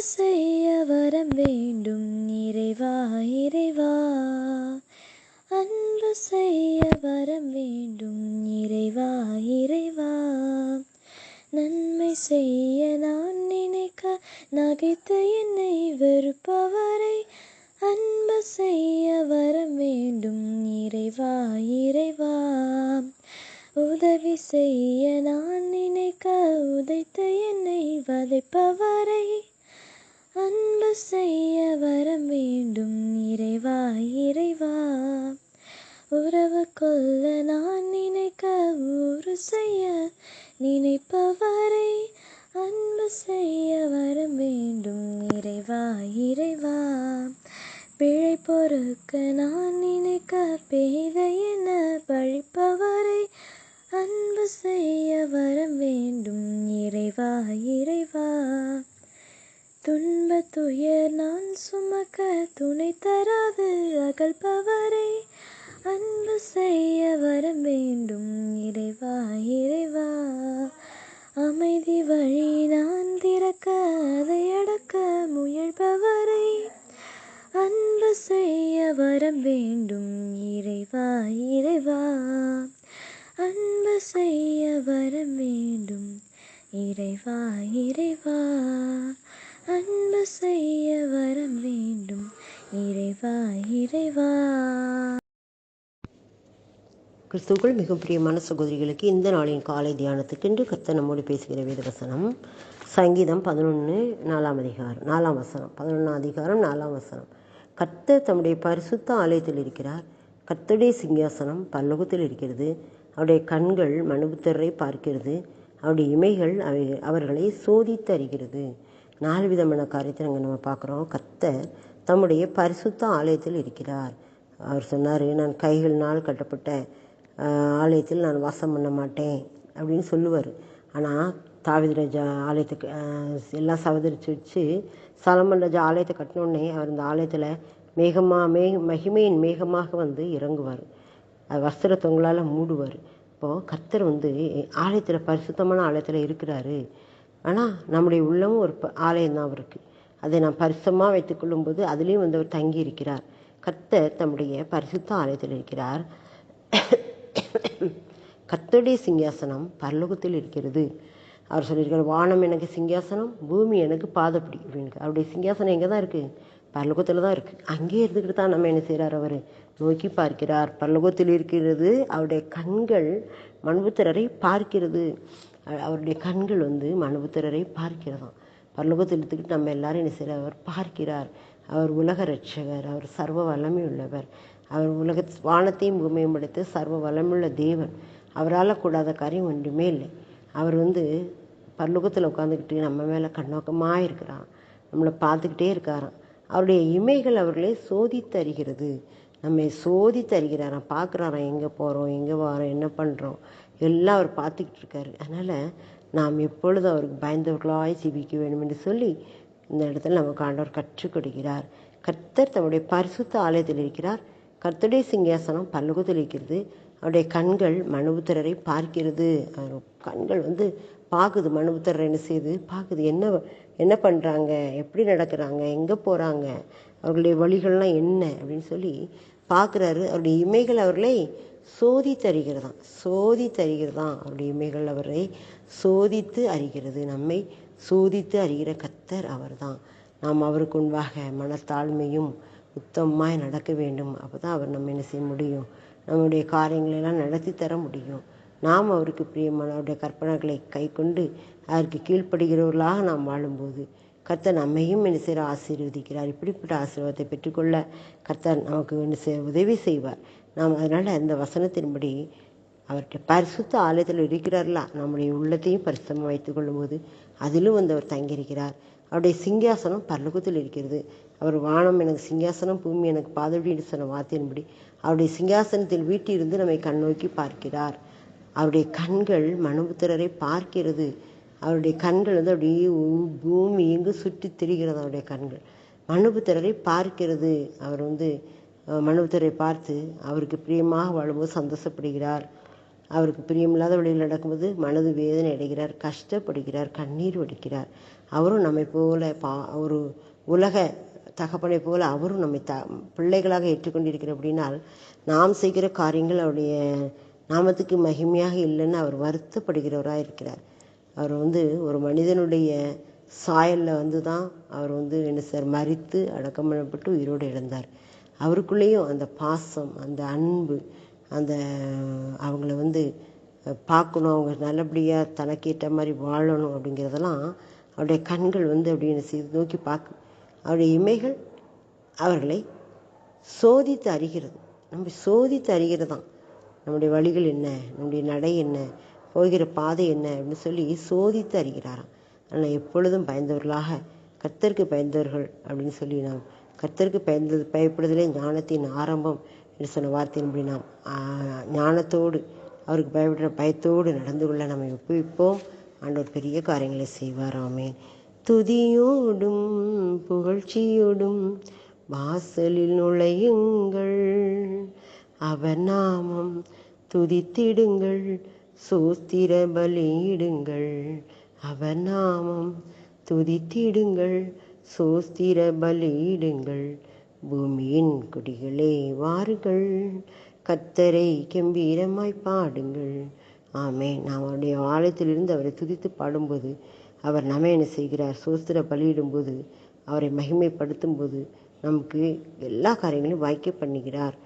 செய்ய வரம் வேண்டும். இறைவா இறைவா. அன்பு செய்ய வரம் வேண்டும். இறைவா இறைவா. நன்மை செய்ய நான் நினைக்க நகைத்த என்னை வெறுப்பவரை அன்பு செய்ய வரம் வேண்டும். இறைவா இறைவா. உதவி செய்ய நான் நினைக்க உதைத்த என்னை வதைப்பவரை அன்பு செய்ய வரம் வேண்டும் இறைவா இறைவா. உறவு கொள்ள நான் நினைக்க ஊறு செய்ய நினைப்பவரை அன்பு செய்ய வரம் வேண்டும் இறைவா இறைவா. பிழை பொறுக்க நான் நினைக்க பேதை என பழிப்பவரை அன்பு செய்ய வரம் வேண்டும் இறைவா இறைவா. துன்ப துயர் நான் சுமக்க துணை தராது அகழ்பவரை அன்பு செய்ய வரம் வேண்டும் இறைவா இறைவா. அமைதி வழி நான் திறக்க அதை அடக்க முயல்பவரை. அன்பு செய்ய வரம் வேண்டும் இறைவா இறைவா. அன்பு செய்ய வரம் வேண்டும் இறைவா இறைவா. அன்பு செய்ய வரம் வேண்டும். இறைவா இறைவா. கிறிஸ்துவுக்குள் மிக பிரியமான சகோதரிகளுக்கு இந்த நாளின் காலை தியானத்துக்கு இன்று கர்த்த நம்மோடு பேசுகிற வேதவசனம் சங்கீதம் பதினொன்று நாலாம் அதிகாரம் நாலாம் வசனம் பதினொன்றாம் அதிகாரம் நாலாம் வசனம். கர்த்தர் தம்முடைய பரிசுத்த ஆலயத்தில் இருக்கிறார். கர்த்தருடைய சிங்காசனம் பல்லோகத்தில் இருக்கிறது. அவருடைய கண்கள் மனுபுத்தரை பார்க்கிறது. அவருடைய இமைகள் அவை அவர்களை சோதித்து அறிகிறது நாலு விதமான காரியத்தை நாங்கள் நம்ம பார்க்குறோம். கர்த்தர் தம்முடைய பரிசுத்த ஆலயத்தில் இருக்கிறார். அவர் சொன்னார் நான் கைகளினால் கட்டப்பட்ட ஆலயத்தில் நான் வாசம் பண்ண மாட்டேன் அப்படின்னு சொல்லுவார். ஆனால் தாவித ராஜா ஆலயத்துக்கு எல்லாம் சவதரித்து வச்சு சலமன் ராஜா ஆலயத்தை கட்டினோடனே அவர் இந்த ஆலயத்தில் மேகமாக மே மகிமையின் மேகமாக வந்து இறங்குவார். வஸ்திர வஸ்திரத்தவங்களால் மூடுவார். இப்போது கர்த்தர் வந்து ஆலயத்தில் பரிசுத்தமான ஆலயத்தில் இருக்கிறாரு. ஆனால் நம்முடைய உள்ளமும் ஒரு ப- ஆலயம்தான் அவருக்கு. அதை நாம் வைத்துக்கொள்ளும் வைத்துக்கொள்ளும்போது அதுலேயும் வந்து அவர் தங்கி இருக்கிறார் கர்த்தர் தம்முடைய பரிசுத்த ஆலயத்தில் இருக்கிறார். கர்த்தருடைய சிங்காசனம் பரலோகத்தில் இருக்கிறது. அவர் சொல்லியிருக்கார் வானம் எனக்கு சிங்காசனம் பூமி எனக்கு பாதப்படி அப்படின்னு. அவருடைய சிங்காசனம் எங்கே தான் இருக்குது பரலோகத்தில் தான் இருக்குது அங்கேயே இருந்துக்கிட்டு தான் நம்ம என்ன செய்கிறார் அவர்? நோக்கி பார்க்கிறார். பரலோகத்தில் இருக்கிறது அவருடைய கண்கள் மண்புத்திரரை பார்க்கிறது. அவருடைய கண்கள் வந்து மண்புத்திரரை பார்க்கிறதாம். பரலோகத்தில் எடுத்துக்கிட்டு நம்ம எல்லாரும் என்ன செய்கிறார் அவர் பார்க்கிறார். அவர் உலக ரட்சகர் அவர் சர்வ வல்லமை உள்ளவர் அவர் உலக வானத்தையும் பூமியும் படைத்து சர்வ வல்லமுள்ள தேவன். அவரால் கூடாத காரியம் ஒன்றுமே இல்லை. அவர் வந்து பரலோகத்தில் உட்காந்துக்கிட்டு நம்ம மேலே கண்ணோக்கமாக இருக்கிறான். நம்மளை பார்த்துக்கிட்டே இருக்காராம். அவருடைய இமைகள் அவர்களை சோதித்து நம்மை சோதித்து பார்க்குறாராம். எங்கே போகிறோம் எங்கே வரோம் என்ன பண்ணுறோம் எல்லாம் அவர் பார்த்துக்கிட்டு இருக்காரு அதனால் நாம் எப்பொழுதும் அவருக்கு பயந்தவர்களாய் ஜீவிக்க வேண்டும் என்று சொல்லி இந்த இடத்துல நமக்கு ஆண்டவர் கற்றுக் கொடுக்கிறார். கர்த்தர் தம்முடைய பரிசுத்த ஆலயத்தில் இருக்கிறார். கர்த்தருடைய சிங்காசனம் பல்லோகத்தில் இருக்கிறது. அவருடைய கண்கள் மனுபுத்திரரை பார்க்கிறது. அவர் கண்கள் வந்து பார்க்குது மனுபுத்திரரை என்ன செய்யுது பார்க்குது என்ன என்ன பண்ணுறாங்க எப்படி நடக்கிறாங்க? எங்கே போகிறாங்க அவர்களுடைய வழிகள்லாம் என்ன? அப்படின்னு சொல்லி பார்க்குறாரு. அவருடைய இமைகள் அவர்களை சோதி அறிகிறதாம் சோதி அறிகிறதாம் அவருடைய இமைகள் அவரை சோதித்து அறிகிறது. நம்மை சோதித்து அறிகிற கத்தர் அவர்தான். நாம் அவருக்கு முன்பாக மனத்தாழ்மையும் உத்தமமாய் நடக்க வேண்டும். அப்போ தான் அவர் நம்ம என்ன செய்ய முடியும்? நம்முடைய காரியங்களெல்லாம் நடத்தி தர முடியும். நாம் அவருக்கு பிரியமானவருடைய கற்பனைகளை கை கொண்டு அதற்கு கீழ்ப்படுகிறவர்களாக நாம் வாழும்போது கர்த்தர் நம்மையும் என்ன செய்கிற ஆசீர்வதிக்கிறார். இப்படிப்பட்ட ஆசீர்வாதத்தை பெற்றுக்கொள்ள கர்த்தர் நமக்கு என்ன செய்ய உதவி செய்வார். நாம் அதனால் அந்த வசனத்தின்படி அவர்கிட்ட பரிசுத்த ஆலயத்தில் இருக்கிறார்களா நம்முடைய உள்ளத்தையும் பரிசுத்தமாக வைத்துக் கொள்ளும்போது அதிலும் வந்து அவர் தங்கியிருக்கிறார். அவருடைய சிங்காசனம் பரலோகத்தில் இருக்கிறது. அவர் வானம் எனக்கு சிங்காசனம் பூமி எனக்கு பாதபடி சொன்ன வார்த்தையின்படி அவருடைய சிங்காசனத்தில் வீட்டிலிருந்து நம்மை கண்ணோக்கி பார்க்கிறார். அவருடைய கண்கள் மனுபுத்திரரை பார்க்கிறது. அவருடைய கண்கள் வந்து அப்படியே பூமி எங்கு சுற்றி திரிகிறது அவருடைய கண்கள். மனுபுத்திரரை பார்க்கிறது. அவர் வந்து மனுபுத்திரரை பார்த்து அவருக்கு பிரியமாக வாழும்போது சந்தோஷப்படுகிறார். அவருக்கு பிரியமில்லாத வழியில் நடக்கும்போது மனது வேதனை அடைகிறார் கஷ்டப்படுகிறார் கண்ணீர் வடிக்கிறார். அவரும் நம்மை போல பா ஒரு உலக தகப்பனை போல அவரும் நம்மை த பிள்ளைகளாக ஏற்றுக்கொண்டிருக்கிற அப்படின்னால் நாம் செய்கிற காரியங்கள் அவருடைய நாமத்துக்கு மகிமையாக இல்லைன்னு அவர் வருத்தப்படுகிறவராக இருக்கிறார் அவர் வந்து ஒரு மனிதனுடைய சாயலில் வந்து தான் அவர் வந்து என்ன சார் மறித்து அடக்கம் பண்ணப்பட்டு உயிரோடு இழந்தார் அவருக்குள்ளேயும் அந்த பாசம் அந்த அன்பு அந்த அவங்கள வந்து பார்க்கணும் அவங்க நல்லபடியாக தனக்கேற்ற மாதிரி வாழணும் அப்படிங்கிறதெல்லாம் அவருடைய கண்கள் வந்து அப்படின்னு செய்து நோக்கி பார்க்க அவருடைய இமைகள் அவர்களை சோதித்து அறிகிறது. நம்ம சோதித்து அறிகிறது தான் நம்முடைய வழிகள் என்ன? நம்முடைய நடை என்ன? போகிற பாதை என்ன அப்படின்னு சொல்லி சோதித்து அறிகிறாராம். ஆனால் எப்பொழுதும் பயந்தவர்களாக கர்த்தருக்கு பயந்தவர்கள் அப்படின்னு சொல்லி நாம் கர்த்தருக்கு பயந்தது பயப்படுதலே ஞானத்தின் ஆரம்பம் என்று சொன்ன வார்த்தையின்படி நாம் ஞானத்தோடு அவருக்கு பயப்படுற பயத்தோடு நடந்து கொள்ள நம்ம ஒப்புவிப்போம். ஆண்டவர் பெரிய காரியங்களை செய்வாராமே துதியோடும் புகழ்ச்சியோடும் வாசலில் நுழையுங்கள். அவர் நாமம் துதித்திடுங்கள். சூஸ்திர பலியிடுங்கள் அவர் நாமம் துதித்திடுங்கள். சூஸ்திர பலியிடுங்கள் பூமியின் குடிகளே வாருங்கள். கத்தரை கம்பீரமாய் பாடுங்கள். ஆமே நாம் அவருடைய ஆலயத்திலிருந்து அவரை துதித்து பாடும்போது அவர் நம்ம என்ன செய்கிறார்? சோஸ்திர பலியிடும்போது அவரை மகிமைப்படுத்தும் போது நமக்கு எல்லா காரியங்களையும் வாய்க்க பண்ணுகிறார்.